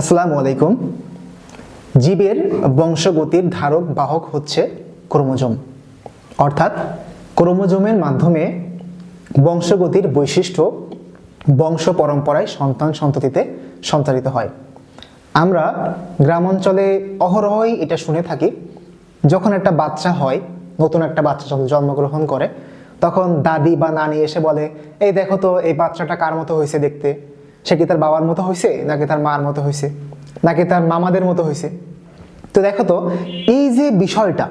আসসালামু আলাইকুম। জীবের বংশগতির ধারক বাহক হচ্ছে ক্রোমোজোম। অর্থাৎ ক্রোমোজোমের মাধ্যমে বংশগতির বৈশিষ্ট্য বংশ পরম্পরায় সন্তান সন্ততিতে সঞ্চারিত হয়। আমরা গ্রাম অঞ্চলে অহরহই এটা শুনে থাকি, যখন একটা বাচ্চা হয়, নতুন একটা বাচ্চা যখন জন্মগ্রহণ করে, তখন দাদি বা নানি এসে বলে, এই দেখো তো, এই বাচ্চাটা কার মতো হয়েছে দেখতে? সে কি তার বাবার মতো হয়েছে নাকি তার মার মতো হয়েছে নাকি তার মামাদের মতো হয়েছে তো দেখো তো, এই যে বিষয়টা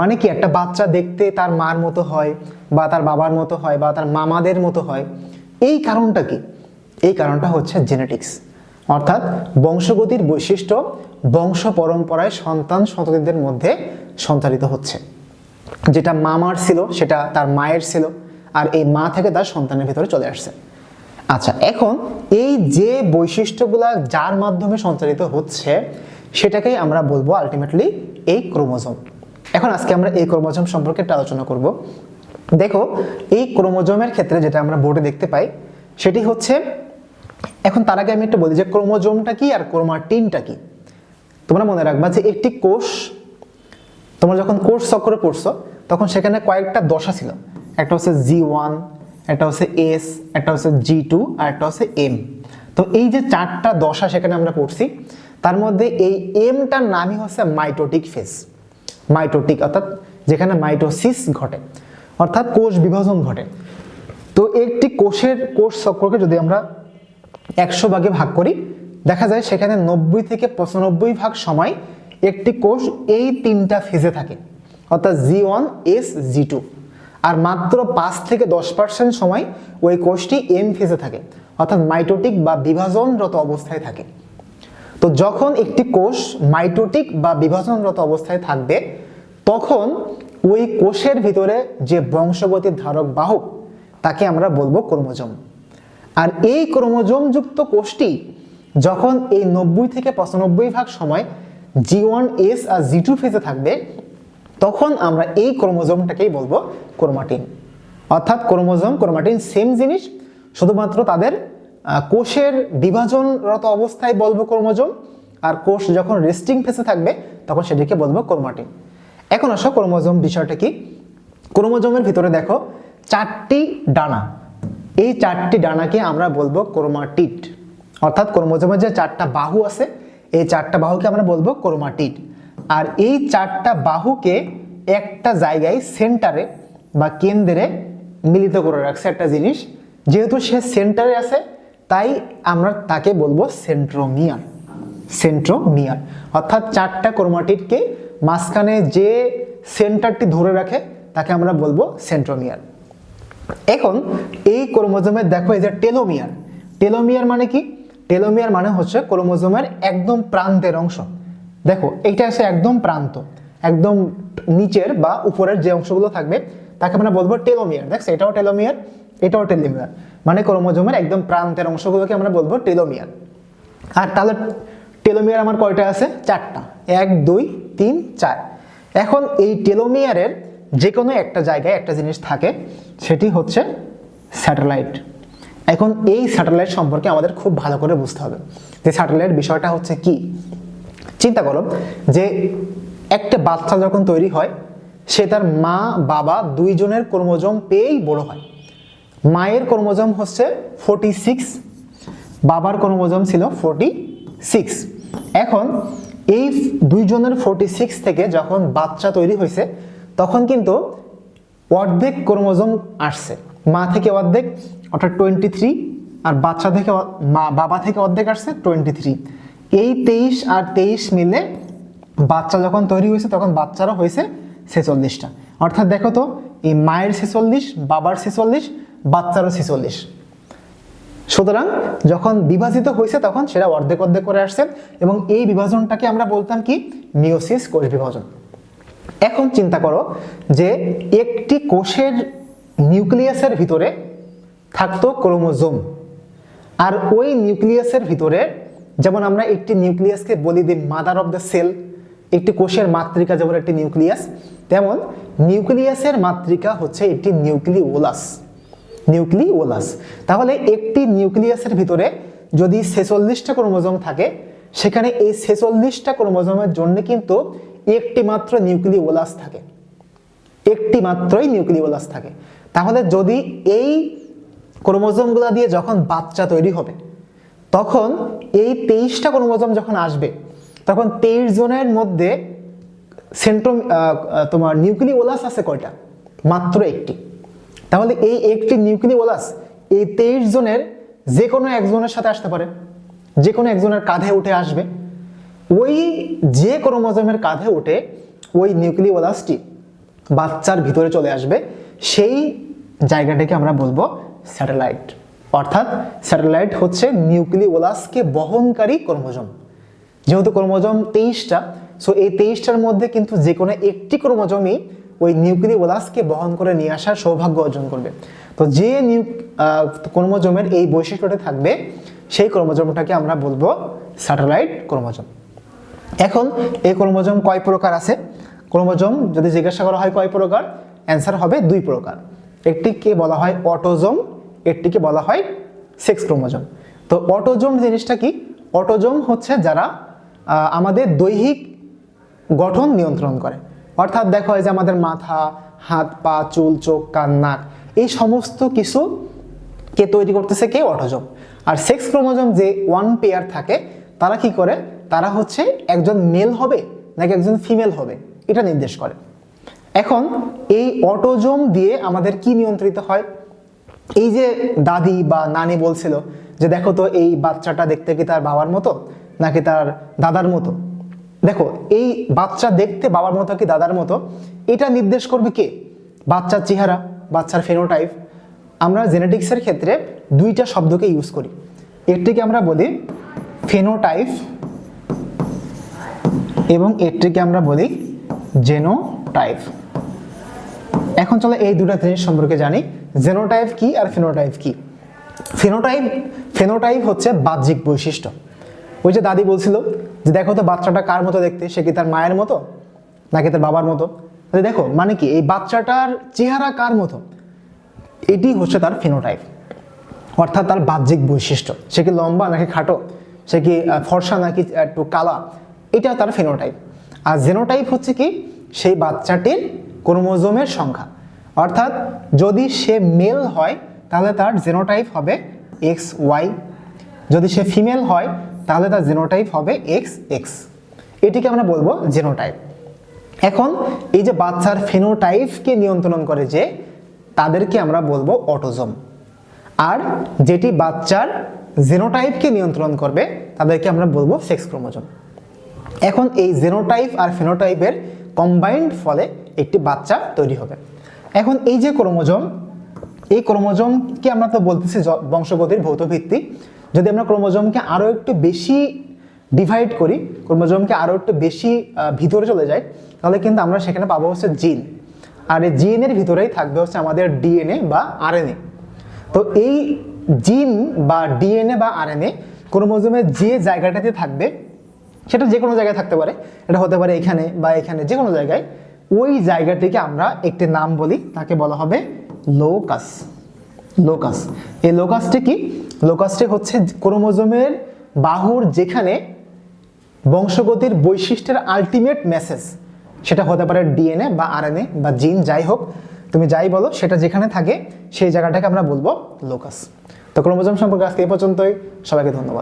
মানে কি একটা বাচ্চা দেখতে তার মার মতো হয়, বা তার বাবার মতো হয়, বা তার মামাদের মতো হয়, এই কারণটা কি? এই কারণটা হচ্ছে জেনেটিক্স অর্থাৎ বংশগতির বৈশিষ্ট্য বংশ পরম্পরায় সন্তান সন্ততিদের মধ্যে সঞ্চালিত হচ্ছে। যেটা মামার ছিল, সেটা তার মায়ের ছিল, আর এই মা থেকে তার সন্তানের ভিতরে চলে আসছে। আচ্ছা এখন এই যে বৈশিষ্ট্যগুলা যার মাধ্যমে সঞ্চারিত হচ্ছে, সেটাকেই আমরা বলব আলটিমেটলি এই ক্রোমোজোম। এখন আজকে আমরা এই ক্রোমোজোম সম্পর্কে একটা আলোচনা করব। দেখো, এই ক্রোমোজোমের ক্ষেত্রে যেটা আমরা বোর্ডে দেখতে পাই, সেটি হচ্ছে, এখন তার আগে আমি একটু বলি যে ক্রোমোজোমটা কি আর ক্রোমাটিনটা কি? তোমরা মনে রাখবা যে একটি কোষ, তোমরা যখন কোর্স চক্রে পড়ছো, তখন সেখানে কয়েকটা দশা ছিল। একটা হচ্ছে জি ওয়ান একটা হচ্ছে এস একটা হচ্ছে জি টু আর একটা হচ্ছে এম তো এই যে চারটা দশা সেখানে আমরা পড়ছি, তার মধ্যে এই এমটার নামই হচ্ছে মাইটোটিক ফেজ মাইটোটিক অর্থাৎ যেখানে মাইটোসিস ঘটে, অর্থাৎ কোষ বিভাজন ঘটে। তো একটি কোষের কোষ চক্রকে যদি আমরা একশো ভাগে ভাগ করি, দেখা যায় সেখানে নব্বই থেকে পঁচানব্বই ভাগ সময় একটি কোষ এই তিনটা ফেজে থাকে, অর্থাৎ G one S G two আর মাত্র পাঁচ থেকে দশ পার্সেন্ট সময় ওই কোষটি এম ফেজে থাকে, অর্থাৎ মাইটোটিক বা বিভাজনরত অবস্থায় থাকে। তো যখন একটি কোষ মাইটোটিক বা বিভাজনরত অবস্থায় থাকবে, তখন ওই কোষের ভিতরে যে বংশগতির ধারক বাহক, তাকে আমরা বলব ক্রোমোজোম। আর এই ক্রোমোজোমযুক্ত কোষটি যখন এই নব্বই থেকে পঁচানব্বই ভাগ সময় জি ওয়ান এস আর জি টু ফেজে থাকবে তখন আমরা এই ক্রোমোজোমটাকেই বলব ক্রোমাটিন। অর্থাৎ ক্রোমোজোম, ক্রোমাটিন সেম জিনিস, শুধুমাত্র তাদের কোষের বিভাজনরত অবস্থায় বলব ক্রোমোজোম, আর কোষ যখন রেস্টিং ফেসে থাকবে, তখন সেটিকে বলব ক্রোমাটিন। এখন আসো ক্রোমোজোম বিষয়টা কি? ক্রোমোজোমের ভিতরে দেখো চারটি ডানা। এই চারটি ডানাকে আমরা বলব ক্রোমাটিড। অর্থাৎ ক্রোমোজোমের যে চারটা বাহু আছে, এই চারটা বাহুকে আমরা বলব ক্রোমাটিড। আর এই চারটা বাহুকে একটা জায়গায় সেন্টারে বা কেন্দ্রে মিলিত করে রাখছে একটা জিনিস। যেহেতু সে সেন্টারে আছে, তাই আমরা তাকে বলব সেন্ট্রোমিয়ার সেন্ট্রোমিয়ার অর্থাৎ চারটা ক্রোমাটিডকে মাঝখানে যে সেন্টারটি ধরে রাখে, তাকে আমরা বলব সেন্ট্রোমিয়ার এখন এই ক্রোমোজোমের দেখো, এই যে টেলোমিয়ার টেলোমিয়ার মানে কি? টেলোমিয়ার মানে হচ্ছে ক্রোমোজোমের একদম প্রান্তের অংশ। দেখো, এইটা আছে একদম প্রান্ত, একদম নিচের বা উপরের যে অংশগুলো থাকবে, তাকে আমরা বলব টেলোমিয়ার। দেখছ এটাও টেলোমিয়ার এটাও টেলোমিয়ার। মানে ক্রোমোজোমের একদম প্রান্তের অংশগুলোকে আমরা বলব টেলোমিয়ার। আর তাহলে টেলোমিয়ার আমার কয়টা আছে? চারটা। এক, দুই, তিন, চার। এখন এই টেলোমিয়ারের যে কোনো একটা জায়গায় একটা জিনিস থাকে, সেটি হচ্ছে স্যাটেলাইট। এখন এই স্যাটেলাইট সম্পর্কে আমাদের খুব ভালো করে বুঝতে হবে যে স্যাটেলাইট বিষয়টা হচ্ছে কি? চিন্তা করো যে একটা বাচ্চা যখন তৈরি হয়, সে তার মা, বাবা দুইজনের ক্রোমোজোম পেয়েই বড় হয়। মায়ের ক্রোমোজোম হচ্ছে ফোর্টি সিক্স বাবার ক্রোমোজোম ছিল ফোর্টি সিক্স এখন এই দুইজনের ফোর্টি সিক্স থেকে যখন বাচ্চা তৈরি হয়েছে, তখন কিন্তু অর্ধেক ক্রোমোজোম আসছে। মা থেকে অর্ধেক, অর্থাৎ টোয়েন্টি থ্রি আর বাচ্চা থেকে মা, বাবা থেকে অর্ধেক আসছে টোয়েন্টি থ্রি এই তেইশ আর তেইশ মিলে বাচ্চা যখন তৈরি হয়েছে, তখন বাচ্চারও হয়েছে ছেচল্লিশটা। অর্থাৎ দেখো তো, এই মায়ের ছেচল্লিশ, বাবার ছেচল্লিশ, বাচ্চারও ছেচল্লিশ। সুতরাং যখন বিভাজিত হয়েছে, তখন সেটা অর্ধেক অর্ধেক করে আসছে এবং এই বিভাজনটাকে আমরা বলতাম কি? মিওসিস কোষ বিভাজন এখন চিন্তা করো যে একটি কোষের নিউক্লিয়াসের ভিতরে থাকতো ক্রোমোজোম, আর ওই নিউক্লিয়াসের ভিতরে যেমন আমরা একটি নিউক্লিয়াসকে বলি the mother of the cell একটি কোষের মাতৃকা যেমন একটি নিউক্লিয়াস, তেমন নিউক্লিয়াসের মাতৃকা হচ্ছে একটি নিউক্লিওলাস নিউক্লিওলাস। তাহলে একটি নিউক্লিয়াসের ভিতরে যদি ছেচল্লিশটা ক্রোমোজোম থাকে, সেখানে এই ছেচল্লিশটা ক্রোমোজোমের জন্য কিন্তু একটি মাত্র নিউক্লিওলাস থাকে। একটি মাত্রই নিউক্লিওলাস থাকে। তাহলে যদি এই ক্রোমোজোমগুলো দিয়ে যখন বাচ্চা তৈরি হবে তখন এই তেইশটা ক্রোমোজোম যখন আসবে, তখন তেইশ জনের মধ্যে সেন্ট্রোম তোমার নিউক্লিওলাস আছে কয়টা? মাত্র একটি। তাহলে এই একটি নিউক্লিওলাস এই তেইশ জনের যে কোনো একজনের সাথে আসতে পারে যে কোনো একজনের কাঁধে উঠে আসবে। ওই যে ক্রোমোজোমের কাঁধে উঠে ওই নিউক্লিওলাসটি বাচ্চার ভিতরে চলে আসবে, সেই জায়গাটাকে আমরা বলব স্যাটেলাইট। অর্থাৎ স্যাটেলাইট হচ্ছে নিউক্লিওলাসকে বহনকারী ক্রোমোজোম। যেহেতু ক্রোমোজোম তেইশটা সো এই তেইশটার মধ্যে কিন্তু যে কোনো একটি ক্রোমোজোমই ওই নিউক্লিওলাসকে বহন করে নিয়ে আসার সৌভাগ্য অর্জন করবে। তো যে নিউ ক্রোমোজোমের এই বৈশিষ্ট্যটা থাকবে, সেই ক্রোমোজোমটাকে আমরা বলব স্যাটেলাইট ক্রোমোজোম। এখন এই ক্রোমোজোম কয় প্রকার আছে? ক্রোমোজোম যদি জিজ্ঞাসা করা হয় কয় প্রকার, অ্যান্সার হবে দুই প্রকার। একটিকে বলা হয় অটোজোম একটিকে বলা হয় সেক্স ক্রোমোজোম। তো অটোজোম জিনিসটা কি? অটোজোম হচ্ছে যারা আমাদের দৈহিক গঠন নিয়ন্ত্রণ করে। অর্থাৎ দেখা যে আমাদের মাথা, হাত, পা, চুল, চোখ, কান, নাক, এই সমস্ত কিছু কে তৈরি করতেছে কে? অটোজোম। আর সেক্স ক্রোমোজোম যে ওয়ান পেয়ার থাকে, তারা কি করে? তারা হচ্ছে একজন মেল হবে নাকি একজন ফিমেল হবে, এটা নির্দেশ করে। এখন এই অটোজোম দিয়ে আমাদের কি নিয়ন্ত্রিত হয়? এই যে দাদি বা নানি বলছিল যে দেখো তো এই বাচ্চাটা দেখতে কি তার বাবার মতো নাকি তার দাদার মতো? দেখো, এই বাচ্চা দেখতে বাবার মতো কি দাদার মতো? এটা নির্দেশ করবে কে? বাচ্চার চেহারা, বাচ্চার ফেনোটাইপ আমরা জেনেটিক্সের ক্ষেত্রে দুইটা শব্দকে ইউজ করি। একটিকে আমরা বলি ফেনোটাইপ এবং একটিকে আমরা বলি জেনোটাইপ এখন চলো এই দুটা জিনিস সম্পর্কে জানি। জেনোটাইপ কি আর ফেনোটাইপ কি? ফেনোটাইপ ফেনোটাইপ হচ্ছে বাহ্যিক বৈশিষ্ট্য। ওই যে দাদি বলছিল যে দেখো তো বাচ্চাটা কার মতো দেখতে? সে কি তার মায়ের মতো? নাকি তার বাবার মতো? তাহলে দেখো মানে কি এই বাচ্চাটার চেহারা কার মতো? এটি হচ্ছে তার ফেনোটাইপ অর্থাৎ তার বাহ্যিক বৈশিষ্ট্য। সে কি লম্বা নাকি খাটো? সে কি ফর্সা নাকি একটু কালা? এটা তার ফেনোটাইপ আর জেনোটাইপ হচ্ছে কি? সেই বাচ্চাটির ক্রোমোজোমের সংখ্যা। অর্থাৎ যদি সে মেল হয়, তাহলে তার জেনোটাইপ হবে এক্স ওয়াই যদি সে ফিমেল হয়, তাহলে তার জেনোটাইপ হবে এক্স এক্স এটিকে আমরা বলব জেনোটাইপ এখন এই যে বাচ্চার ফেনোটাইপকে নিয়ন্ত্রণ করে যে, তাদেরকে আমরা বলব অটোজোম আর যেটি বাচ্চার জেনোটাইপকে নিয়ন্ত্রণ করবে, তাদেরকে আমরা বলব সেক্স ক্রোমোজোম এখন এই জেনোটাইপ আর ফেনোটাইপের কম্বাইন্ড ফলে একটি বাচ্চা তৈরি হবে। এখন এই যে ক্রোমোজোম, এই ক্রোমোজোমকে আমরা তো বলতেছি বংশগতির ভৌত ভিত্তি যদি আমরা ক্রোমোজোমকে আরও একটু বেশি ডিভাইড করি, ক্রোমোজোমকে আরও একটু বেশি ভিতরে চলে যায়, তাহলে কিন্তু আমরা সেখানে পাবো হচ্ছে জিন। আর এই জিনের ভিতরেই থাকবে হচ্ছে আমাদের ডিএনএ বা আরএনএ। তো এই জিন বা ডিএনএ বা আরএনএ ক্রোমোজোমের যে জায়গাটাতে থাকবে, সেটা যে কোনো জায়গায় থাকতে পারে। এটা হতে পারে এখানে বা এখানে যে কোনো জায়গায়। ওই জায়গাটিকে আমরা একটি নাম বলি, তাকে বলা হবে লোকাস। লোকাস। এই লোকাসটি কি? লোকাসটি হচ্ছে ক্রোমোজোমের বাহুর যেখানে বংশগতির বৈশিষ্ট্যের আলটিমেট মেসেজ সেটা হতে পারে ডিএনএ বা আরএনএ বা জিন যাই হোক, তুমি যাই বলো, সেটা যেখানে থাকে, সেই জায়গাটাকে আমরা বলব লোকাস। তো ক্রোমোজোম সম্পর্কে আজকে এই পর্যন্তই। সবাইকে ধন্যবাদ।